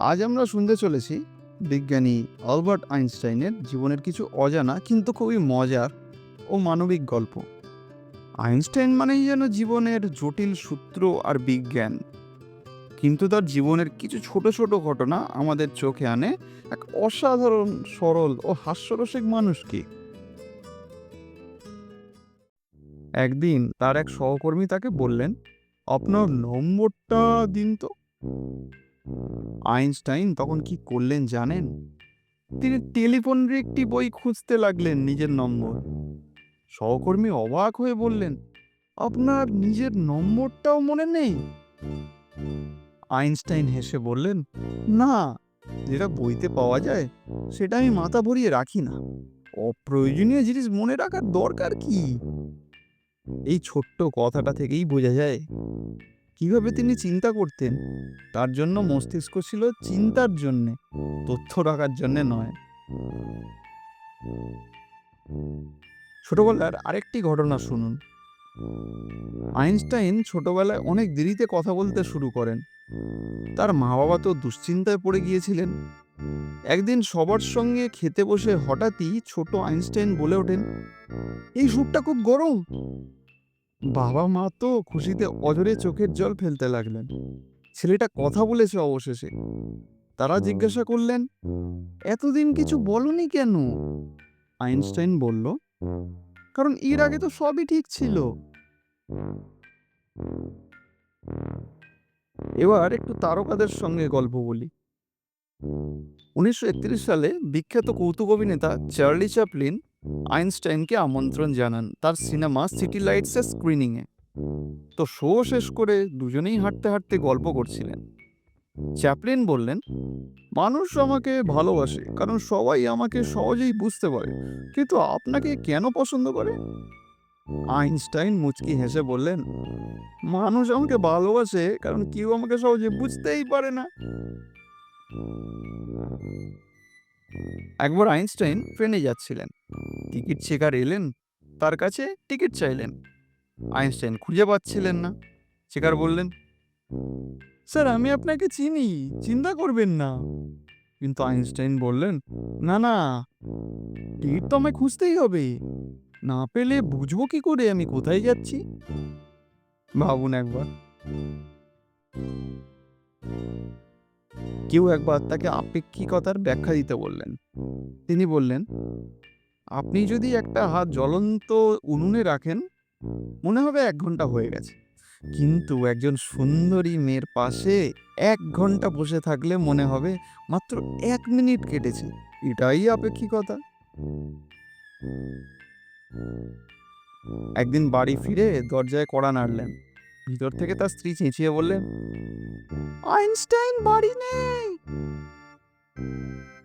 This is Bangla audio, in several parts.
আজ আমরা শুনতে চলেছি বিজ্ঞানী আলবার্ট আইনস্টাইনের জীবনের কিছু অজানা কিন্তু খুবই মজার ও মানবিক গল্প। আইনস্টাইন মানেই যেন জীবনের জটিল সূত্র আর বিজ্ঞান। কিন্তু তার জীবনের কিছু ছোট ছোট ঘটনা আমাদের চোখে আনে এক অসাধারণ, সরল ও হাস্যরসিক মানুষকে। একদিন তার এক সহকর্মী তাকে বললেন, আপনার নম্বরটা দিন তো। আইনস্টাইন তখন কি করলেন জানেন? তিনি টেলিফোনের একটি বই খুঁজতে লাগলেন নিজের নম্বর। সহকর্মী অবাক হয়ে বললেন, আপনার নিজের নম্বরটাও মনে নেই? আইনস্টাইন হেসে বললেন, না, যেটা বইতে পাওয়া যায়, সেটা আমি মাথা ভরিয়ে রাখি না। অপ্রয়োজনীয় জিনিস মনে রাখার দরকার কি? এই ছোট্ট কথাটা থেকেই বোঝা যায় কীভাবে তিনি চিন্তা করতেন? তার জন্য মস্তিষ্ক ছিল চিন্তার জন্যে, তথ্য রাখার জন্যে নয়। ছোটবেলার আরেকটি ঘটনা শুনুন। আইনস্টাইন ছোটবেলায় অনেক দেরিতে কথা বলতে শুরু করেন। তার মা বাবা তো দুশ্চিন্তায় পড়ে গিয়েছিলেন। একদিন সবার সঙ্গে খেতে বসে হঠাৎই ছোট আইনস্টাইন বলে ওঠেন, এই স্যুপটা খুব গরম। বাবা মা তো খুশিতে অজরে চোখের জল ফেলতে লাগলেন। ছেলেটা কথা বলেছে অবশেষে। তারা জিজ্ঞাসা করলেন, এতদিন কিছু বলনি কেন? আইনস্টাইন বলল, কারণ এর আগে তো সবই ঠিক ছিল। এবার একটু তারকাদের সঙ্গে গল্প বলি। উনিশশো একত্রিশ সালে বিখ্যাত কৌতুক অভিনেতা চার্লি চ্যাপলিন আইনস্টাইনকে আমন্ত্রণ জানান তার সিনেমা সিটি লাইটসের স্ক্রিনিংয়ে। তো শো শেষ করে দুজনেই হাঁটতে হাঁটতে গল্প করছিলেন। চ্যাপলিন বললেন মানুষ আমাকে ভালোবাসে কারণ সবাই আমাকে সহজেই বুঝতে পারে। কিন্তু আপনাকে কেন পছন্দ করে? আইনস্টাইন মুচকি হেসে বললেন মানুষ আমাকে ভালোবাসে কারণ কেউ আমাকে সহজে বুঝতেই পারে না। একবার আইনস্টাইন ট্রেনে যাচ্ছিলেন। টিকিট চেকার এলেন, তার কাছে টিকিট চাইলেন। আইনস্টাইন খুঁজে পাচ্ছিলেন না। চেকার বললেন, স্যার, আমি আপনাকে চিনি, চিন্তা করবেন না। কিন্তু আইনস্টাইন বললেন, না না, টিকিট তো আমায় খুঁজতেই হবে। না পেলে বুঝব কি করে, আমি কোথায় যাচ্ছি? ভাবুন একবার। কেউ একবার তাকে আপেক্ষিকতার ব্যাখ্যা দিতে বললেন। তিনি বললেন আপনি যদি একটা হাত জ্বলন্ত উনুনে রাখেন, মনে হবে এক ঘণ্টা হয়ে গেছে। কিন্তু একজন সুন্দরী মেয়ের পাশে এক ঘণ্টা বসে থাকলে মনে হবে মাত্র এক মিনিট কেটেছে। এটাই আপেক্ষিকতা। একদিন বাড়ি ফিরে দরজায় কড়া নাড়লেন। ভিতর থেকে তার স্ত্রী চেঁচিয়ে বললেন, আইনস্টাইন বাড়ি নেই!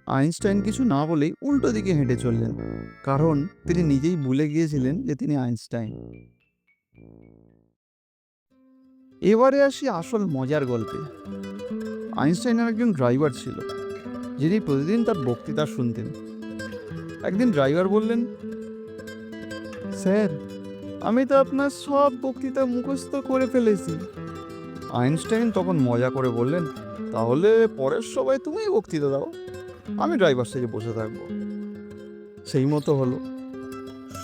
আইনস্টাইন কিছু না বলেই উল্টো দিকে হেঁটে চললেন, কারণ তিনি নিজেই ভুলে গিয়েছিলেন যে তিনি আইনস্টাইন। এবারে আসি আসল মজার গল্পে। আইনস্টাইনের একজন ড্রাইভার ছিল, যিনি প্রতিদিন তার বক্তৃতা শুনতেন। একদিন ড্রাইভার বললেন, স্যার, আমি তো আপনার সব বক্তৃতা মুখস্থ করে ফেলেছি। আইনস্টাইন তখন মজা করে বললেন, তাহলে পরের সবাই তুমিই বক্তৃতা দাও। আমি ড্রাইভার সেজে বসে থাকব। সেই মতো হলো।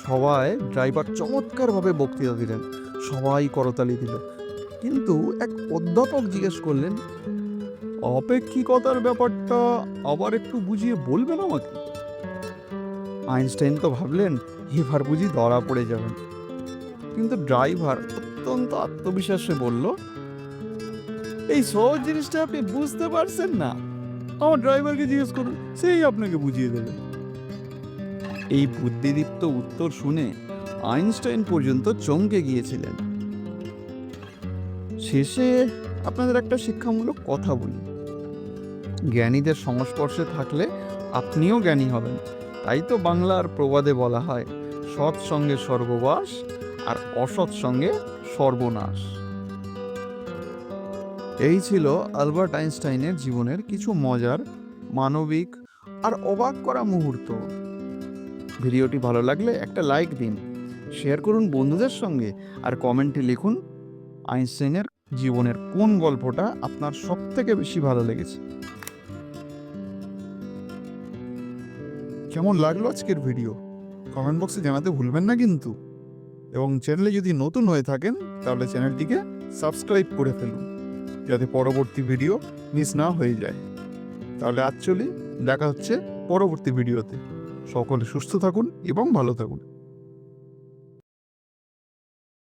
সবাই ড্রাইভার চমৎকারভাবে বক্তৃতা দিলেন, সবাই করতালি দিল। কিন্তু এক অধ্যাপক জিজ্ঞেস করলেন, অপেক্ষিকতার ব্যাপারটা আবার একটু বুঝিয়ে বলবেন আমাকে? আইনস্টাইন তো ভাবলেন, এবার বুঝি ধরা পড়ে যাবেন। কিন্তু ড্রাইভার অত্যন্ত আত্মবিশ্বাসে বলল, এই সহজ জিনিসটা আপনি বুঝতে পারছেন না। আমার ড্রাইভারকে জিজ্ঞেস করুন, সেই আপনাকে বুঝিয়ে দেবে। এই বুদ্ধিদীপ্ত উত্তর শুনে আইনস্টাইন পর্যন্ত চমকে গিয়েছিলেন। শেষে আপনাদের একটা শিক্ষামূলক কথা বলি। জ্ঞানীদের সংস্পর্শে থাকলে আপনিও জ্ঞানী হবেন। তাই তো বাংলার প্রবাদে বলা হয়, সৎ সঙ্গে আর অসৎ সঙ্গে সর্বনাশ। এই ছিল আলবার্ট আইনস্টাইনের জীবনের কিছু মজার, মানবিক আর অবাক করা মুহূর্ত। ভিডিওটি ভালো লাগলে একটা লাইক দিন, শেয়ার করুন বন্ধুদের সঙ্গে আর কমেন্টে লিখুন আইনস্টাইনের জীবনের কোন গল্পটা আপনার সব থেকে বেশি ভালো লেগেছে। কেমন লাগল আজকের ভিডিও? কমেন্ট বক্সে জানাতে ভুলবেন না কিন্তু। এবং চ্যানেলে যদি নতুন হয়ে থাকেন, তাহলে চ্যানেলটিকে সাবস্ক্রাইব করে ফেলুন। যাতে পরবর্তী ভিডিও মিস না হয়ে যায়। তাহলে অ্যাকচুয়ালি দেখা হচ্ছে পরবর্তী ভিডিওতে সকলে সুস্থ থাকুন এবং ভালো থাকুন।